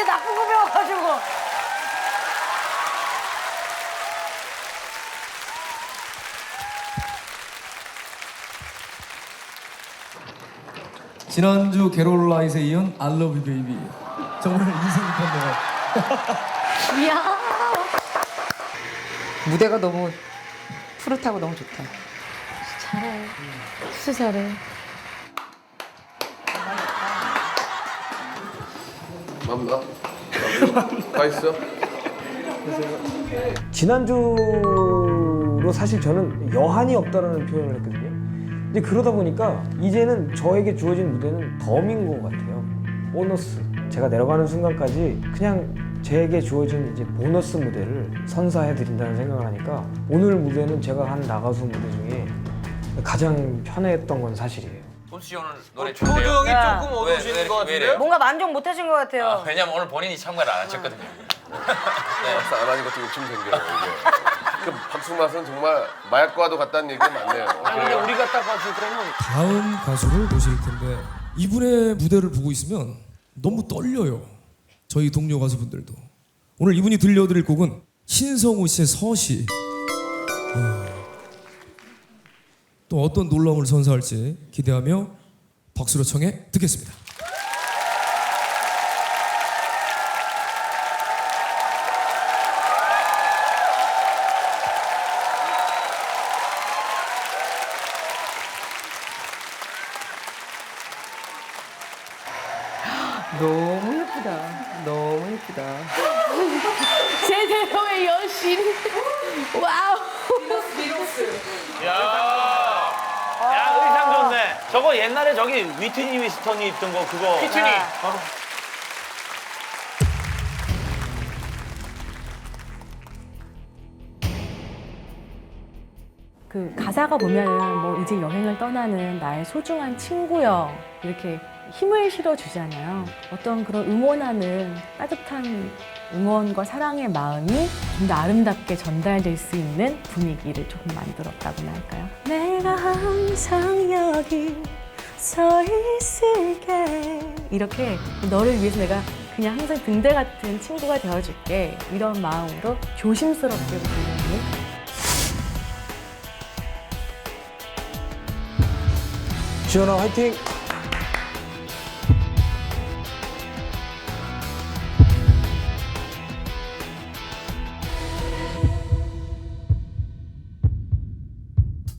나한테 나쁜 거 배워가지고. 지난주 게롤라이트에 이은 I Love You Baby 정말 인생 깊었네요. 이야. 무대가 너무 푸릇하고 너무 좋다. 잘해. 진짜 잘해. 맘나? 가 있어? 지난주로 사실 저는 여한이 없다라는 표현을 했거든요. 이제 그러다 보니까 이제는 저에게 주어진 무대는 덤인 것 같아요. 보너스. 제가 내려가는 순간까지 그냥 제게 주어진 이제 보너스 무대를 선사해 드린다는 생각을 하니까 오늘 무대는 제가 한 나가수 무대 중에 가장 편했던 건 사실이에요. 홈씨 오늘 노래 좋은데요? 표정이 야. 조금 왜, 왜 어두우시는 이렇게- 것왜 같은데요? 뭔가 만족 못 하신 것 같아요. 아, 왜냐면 오늘 본인이 참가를 안 하셨거든요. 박수 안 하는 것도 욕심 생겨요 이게 그 박수 맛은 정말 마약과도 같다는 얘기가 많네요 아니 근데 우리가 딱 봤을 때는 다음 가수를 모실 텐데 이분의 무대를 보고 있으면 너무 떨려요. 저희 동료 가수분들도 오늘 이분이 들려드릴 곡은 신성우 씨의 서시. 또 어떤 놀라움을 선사할지 기대하며 박수로 청해 듣겠습니다. 너무 예쁘다. 너무 예쁘다. 제대로의 여신. 와우. 야, 야 의상 좋네. 저거 옛날에 저기 위트니 위스턴이 입던 거 그거. 위트니. 그 가사가 보면은 뭐 이제 여행을 떠나는 나의 소중한 친구여 이렇게 힘을 실어 주잖아요. 어떤 그런 응원하는 따뜻한 응원과 사랑의 마음이 좀 더 아름답게 전달될 수 있는 분위기를 조금 만들었다고나 할까요? 내가 항상 여기 서 있을게 이렇게 너를 위해서 내가 그냥 항상 등대 같은 친구가 되어줄게 이런 마음으로 조심스럽게 부르는 지연아 화이팅!